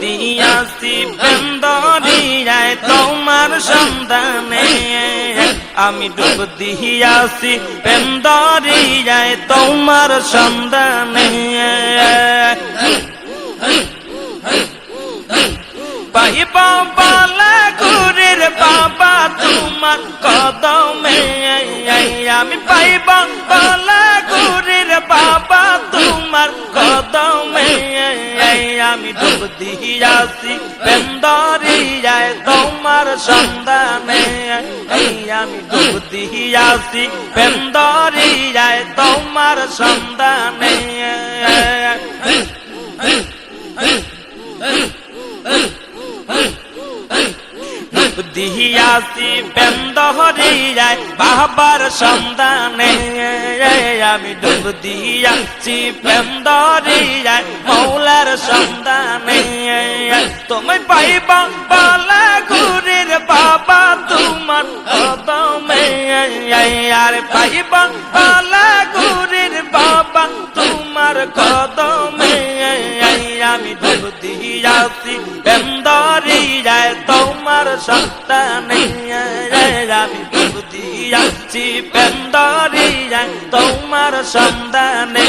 দিয়াছি বেন্দরিয়ায় তোমার সন্ধানে আমি ডুব দিয়াছি বেন্দরিয়ায় তোমার সন্ধানে পাইবা বালা গুরির বাবা তোমার কদমে। আমি পাইবা বালা গুরির বাবা তোমার কদমে। আমি ডুব দিয়াছি বেন্দরিয়ায় তোমার সন্ধানে। আমি ডুব দিয়াছি বেন্দরিয়ায় তোমার সন্ধানে। দিয়াছি বেন্দহরিয়ায় বাবার সন্ধানে। আমি ডুব দিয়াছি বেন্দরিয়ায় মৌলার সন্ধানে তুমি পাইবা বালা গুরির বাবা তোমার কদমে, আর পাইবা বালা গুরির বাবা তোমার কদমে, আমি ডুব দিয়াছি বেন্দরিয়ায় তোমার সন্তানে, আমি ডুব দিয়াছি বেন্দরিয়ায় তোমার সন্তানে।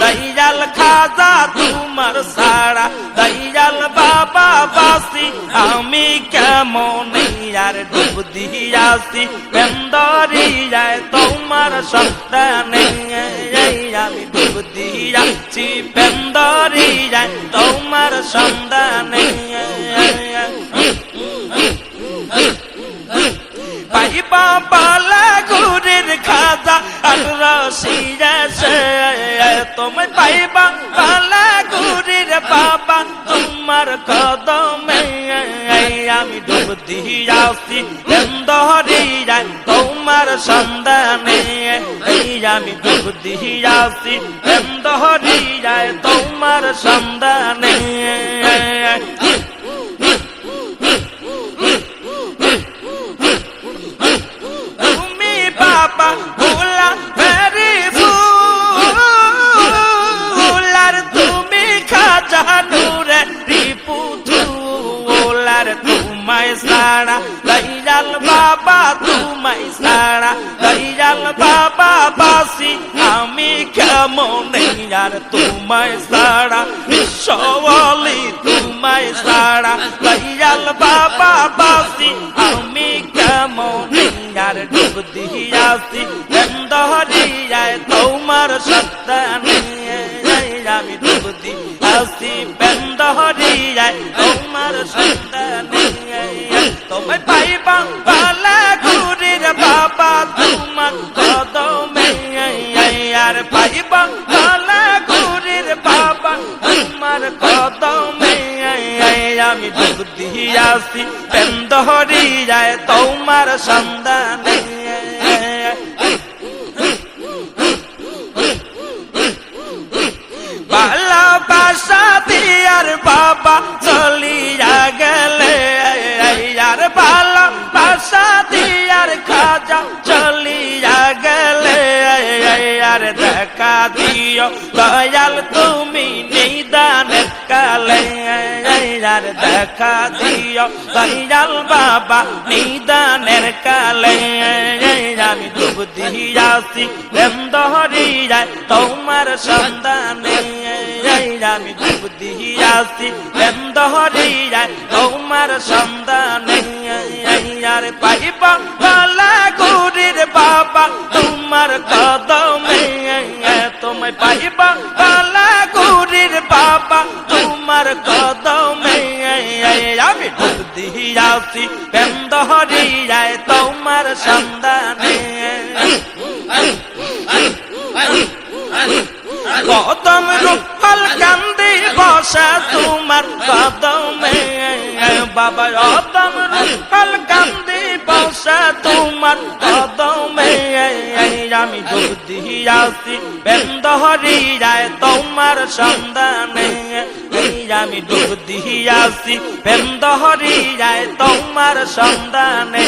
দয়াল খাজা তোমার সারা দয়াল বাবা বাসি আমি কেমন আর ডুব দিয়াছি বেন্দরিয়ায় তোমার সন্তানে আমি ডুব দিয়াছি বেন্দরিয়ায় তোমার সন্তানে পাইবা পালা গুরির বাবা, তোমার কদমে আমি ডুব দিয়াছি বেন্দরিয়ায় তোমার সন্ধানে আমি ডুব দিয়াছি বেন্দরিয়ায় তোমার সন্ধানে ওলার তোমায় সারা দয়াল বাবা তোমায় সারা দয়াল বাবা বাসি আমি কেমন আর তোমায় সারা বিশ্বলি তোমায় সারা দয়াল বাবা বাসি আমি কেমন আর ডুব দিয়াছি বেন্দরিয়ায় তোমার সন্তানে আমি ডুব দিয়াছি বেন্দরিয়ায় তোমার সন্তানে তোমায় পাইবা পালা গুরির বাবা তোমার কদমে। আর পাইবা পালা গুরির বাবা তোমার কদমে। আমি ডুব দিয়াছি বেন্দরিয়ায় তোমার সন্ধানে দিও দয়াল, তুমি নিদানের কালে আর দেখা দিও। দয়াল বাবা, নিদানের কালে আমি ডুব দিয়াছি। বেন্দহরিয়ায় তোমার সন্ধানে, আমি ডুব দিয়াছি। বেন্দহরিয়ায় তোমার সন্ধানে, আর পাইবা তোমায় পাইবা পালা গুরির বাবা, তোমার কদমে আমি ডুব দিয়াছি বেন্দহরিয়ায় তোমার সন্ধানে। কদম রূপাল কান্দি বসা তোমার কদমে বাবা অদম রুহাল কান্দি বসা তোমার কদমে আমি ডুব দিয়াছি বেন্দহরি যায় তোমার সন্ধানে। আমি ডুব দিয়াছি বেন্দহরি যায় তোমার সন্ধানে।